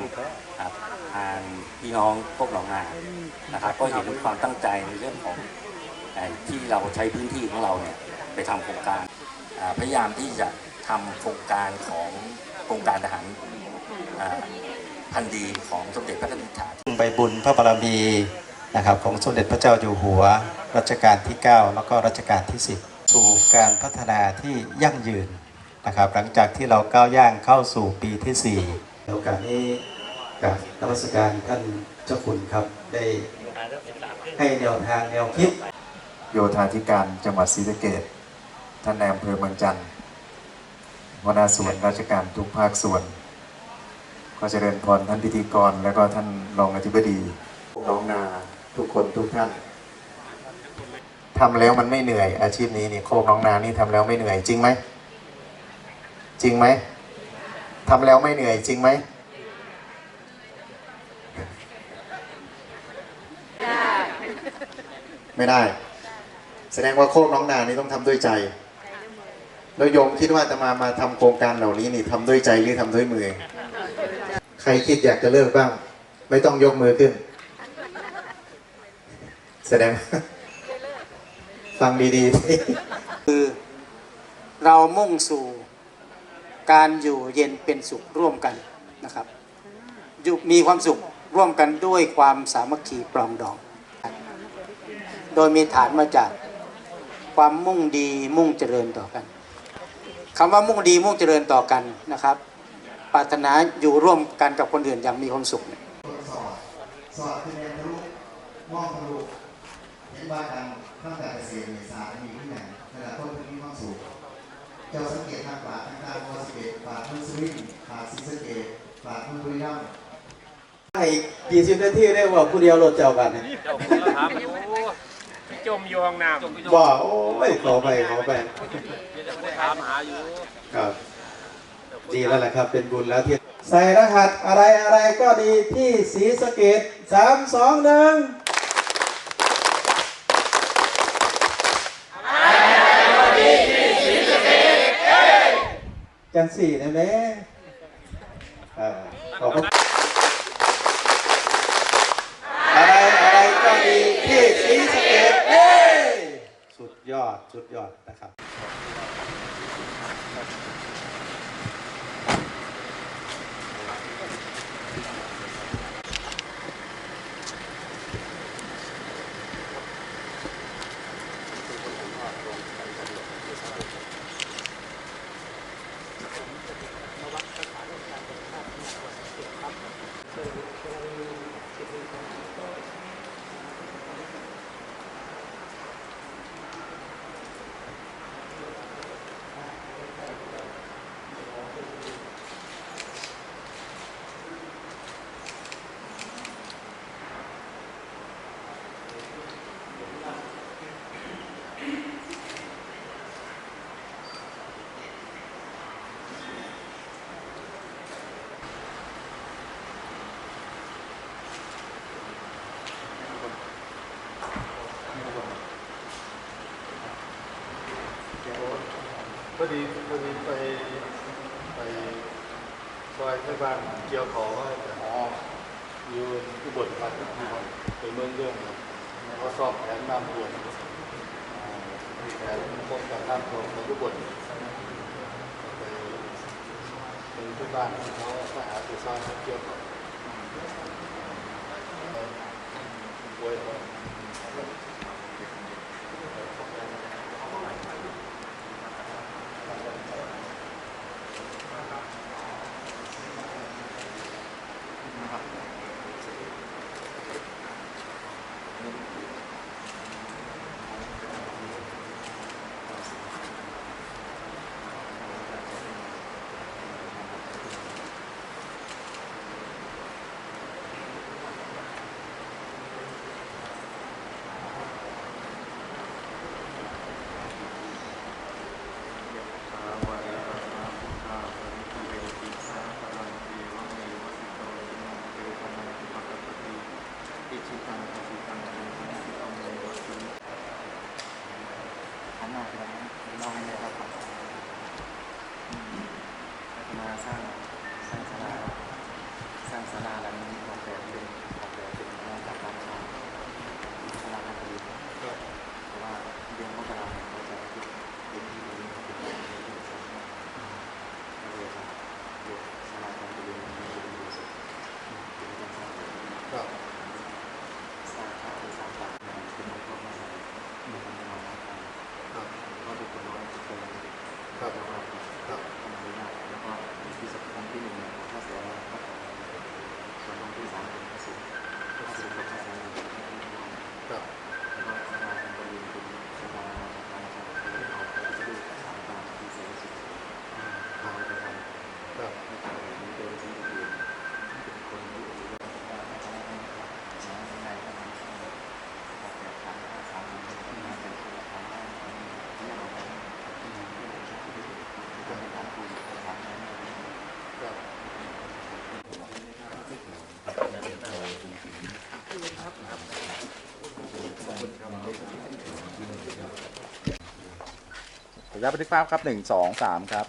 มางพี่น้องพวกหนองนานะครับ ก็เห็นความตั้งใจในเรื่องของที่เราใช้พื้นที่ของเราเนี่ยไปทำโครงการพยายามที่จะทำโครงการของโครงการทหารพันธีของสมเด็จพระนิธิถาใบบุญพระบารมีนะครับของสมเด็จพระเจ้าอยู่หัวรัชกาลที่ 9 แล้วก็รัชกาลที่ 10 สู่การพัฒนาที่ยั่งยืนนะครับหลังจากที่เราก้าวย่างเข้าสู่ปีที่ 4 โอกาสนี้กับนมัสการท่านเจ้าคุณครับได้ให้แนวทางแนวคิด โยธาธิการจังหวัดศรีสะเกษท่านนายอำเภอเมืองจันทร์หัวหน้าส่วนราชการทุกภาคส่วน ก็เจริญพรท่านพิธีกร แล้วก็ท่านรองอธิบดีน้องนาทุกคนทุกท่านทำแล้วมันไม่เหนื่อยอาชีพนี้นี่โคกน้องนานี่ทำแล้วไม่เหนื่อยจริงไหมจริงไหม ทำแล้วไม่เหนื่อยจริงไหมไม่ได้ แสดงว่าโคกน้องนานี่ต้องทำด้วยใจแล้วโยมคิดว่าจะมามาทำโครงการเหล่านี้นี่ทำด้วยใจหรือทำด้วยมือ ใครคิดอยากจะเลิกบ้าง ไม่ต้องยกมือขึ้น แสดง ฟังดีๆคือเรามุ่งสู่ การอยู่เย็นเป็นสุขร่วมกันนะครับอยู่มีความสุขร่วมกันด้วยความสามัคคีปรองดอง โดยมีฐานมาจากความมุ่งดีมุ่งเจริญต่อกันคำว่ามุ่งดีมุ่งเจริญต่อกันนะครับปรารถนาอยู่ร่วมกันกับคนอื่นอย่างมีความสุขสอดสอดคือเรียนรู้มองทะลุเห็นว่าการตั้งแต่เกษตรในศาสตร์มีที่ไหนขนาดต้นมีความสูง เจ้าสังเกตทางป่าทางตามวสิเกตป่าทุ่งสวิงป่าศรีสะเกตป่าทุ่งบุรีรัมย์ให้กี่สิบนาทีได้ว่าผู้เดียวรถเจ้ากันเนี่ยเจ้าคุณละถามอยู่จมอยู่ห้องน้ำบอกโอ้ยขอไปขอไปถามหาอยู่ครับดีแล้วแหละครับเป็นบุญแล้วที่ใส่รหัสอะไรอะไรก็ดีที่สีสะเกตสามสองหนึ่ง จันสี่นะแม่อ่าขอบคุณอะไรอะไรก็ดีที่สีสะเกตเอ้ยสุดยอด สุดยอดนะครับ พอ ดีพอดีไปไปซอยที่บ้านเกี่ยวขอว่าจะอยู่อุบลครับไปเมืองเรื่องแล้วก็สอบแผนน้ำท่วมอ่าแผนป้องกันน้ำท่วในอุบลไปเมืองที่บ้านเขาไปหาตัวซอยเกี่ยวขอป่วยก่อ หันหน้าไปทางนั้นลองเลยครับ มาสร้างสร้างศาลาสร้างศาลาหลังนี้ออกแบบเป็น ระยะบันทึกภาพครับหนึ่งสองสามครับ